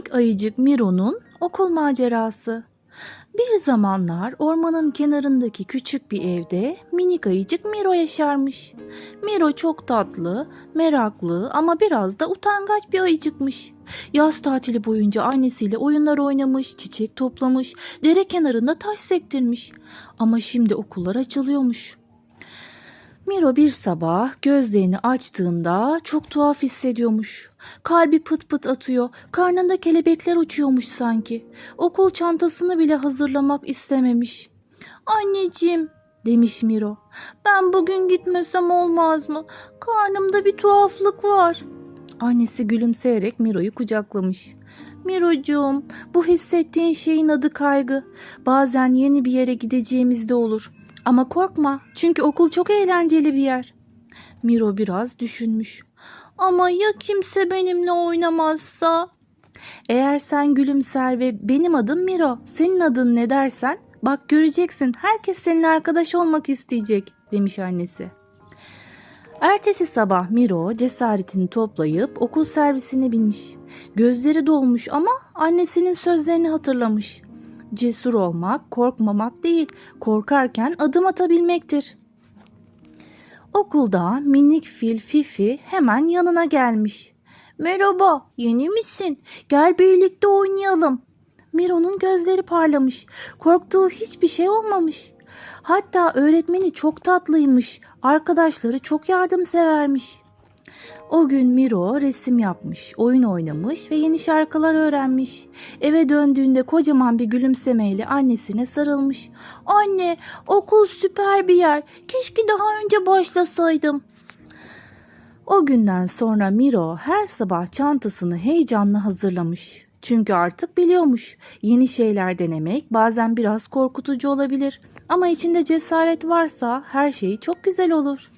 Minik ayıcık Miro'nun okul macerası. Bir zamanlar ormanın kenarındaki küçük bir evde minik ayıcık Miro yaşarmış. Miro çok tatlı, meraklı ama biraz da utangaç bir ayıcıkmış. Yaz tatili boyunca annesiyle oyunlar oynamış, çiçek toplamış, dere kenarında taş sektirmiş. Ama şimdi okullar açılıyormuş. Miro bir sabah gözlerini açtığında çok tuhaf hissediyormuş. Kalbi pıt pıt atıyor, karnında kelebekler uçuyormuş sanki. Okul çantasını bile hazırlamak istememiş. Anneciğim demiş Miro. Ben bugün gitmesem olmaz mı? Karnımda bir tuhaflık var. Annesi gülümseyerek Miro'yu kucaklamış. Mirocuğum, bu hissettiğin şeyin adı kaygı. Bazen yeni bir yere gideceğimizde olur. Ama korkma, çünkü okul çok eğlenceli bir yer. Miro biraz düşünmüş. Ama ya kimse benimle oynamazsa? Eğer sen gülümser ve benim adım Miro, senin adın ne dersen, bak göreceksin herkes senin arkadaş olmak isteyecek, demiş annesi. Ertesi sabah Miro cesaretini toplayıp okul servisine binmiş. Gözleri dolmuş ama annesinin sözlerini hatırlamış. Cesur olmak, korkmamak değil, korkarken adım atabilmektir. Okulda minik fil Fifi hemen yanına gelmiş. Merhaba, yeni misin? Gel birlikte oynayalım. Miro'nun gözleri parlamış. Korktuğu hiçbir şey olmamış. Hatta öğretmeni çok tatlıymış. Arkadaşları çok yardımsevermiş. O gün Miro resim yapmış, oyun oynamış ve yeni şarkılar öğrenmiş. Eve döndüğünde kocaman bir gülümsemeyle annesine sarılmış. Anne, okul süper bir yer. Keşke daha önce başlasaydım. O günden sonra Miro her sabah çantasını heyecanla hazırlamış. Çünkü artık biliyormuş. Yeni şeyler denemek bazen biraz korkutucu olabilir ama içinde cesaret varsa her şey çok güzel olur.